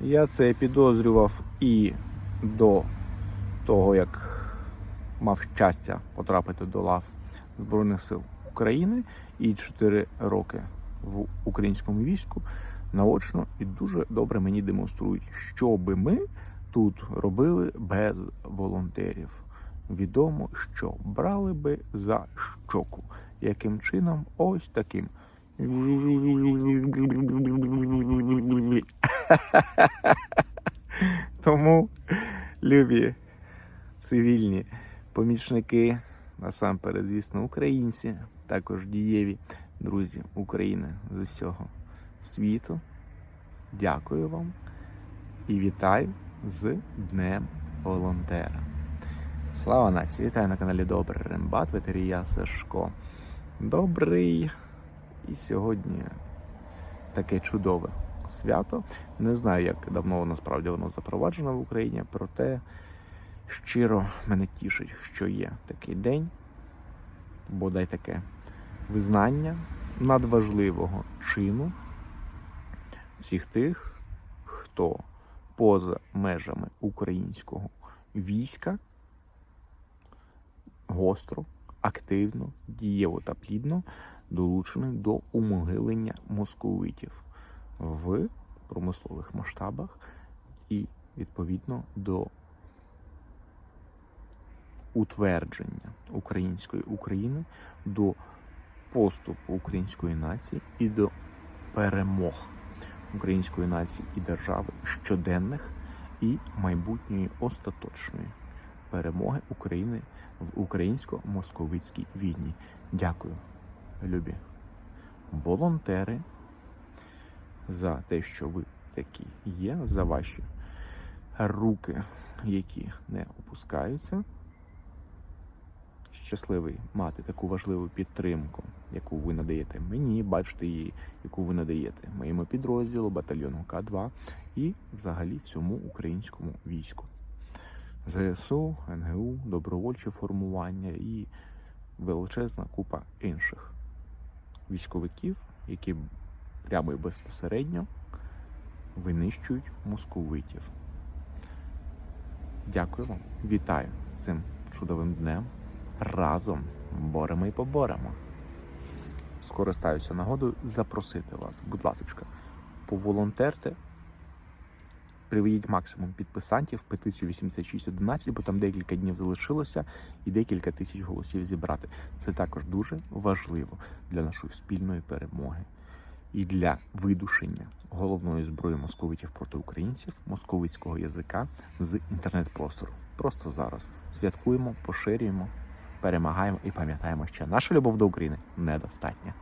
Я це підозрював і до того, як мав щастя потрапити до лав Збройних сил України і 4 роки в українському війську наочно і дуже добре мені демонструють, що би ми тут робили без волонтерів. Відомо, що брали би за щоку. Яким чином? Ось таким. Тому, любі цивільні помічники, насамперед, звісно, українці, також дієві друзі України з усього світу. Дякую вам і вітаю з Днем волонтера. Слава нації! Вітаю на каналі Добрий Рембат, ветерія Сашко. Добрий. І сьогодні таке чудове свято. Не знаю, як давно насправді воно запроваджено в Україні, проте щиро мене тішить, що є такий день, бодай таке визнання надважливого чину всіх тих, хто поза межами українського війська гостро, активно, дієво та плідно долучений до умогилення московитів в промислових масштабах і відповідно до утвердження української України, до поступу української нації і до перемог української нації і держави щоденних і майбутньої остаточної перемоги України в українсько-московицькій війні. Дякую, любі волонтери, за те, що ви такі є, за ваші руки, які не опускаються. Щасливий мати таку важливу підтримку, яку ви надаєте мені, бачите її, яку ви надаєте моєму підрозділу, батальйону К2 і взагалі всьому українському війську. ЗСУ, НГУ, добровольче формування і величезна купа інших військовиків, які прямо і безпосередньо винищують московитів. Дякую вам, вітаю з цим чудовим днем. Разом боремо і поборемо. Скористаюся нагодою запросити вас, будь ласка, поволонтерте приведіть максимум підписантів, петицію 8611, бо там декілька днів залишилося і декілька тисяч голосів зібрати. Це також дуже важливо для нашої спільної перемоги і для видушення головної зброї московитів проти українців, московицького язика з інтернет-простору. Просто зараз святкуємо, поширюємо, перемагаємо і пам'ятаємо, що наша любов до України недостатня.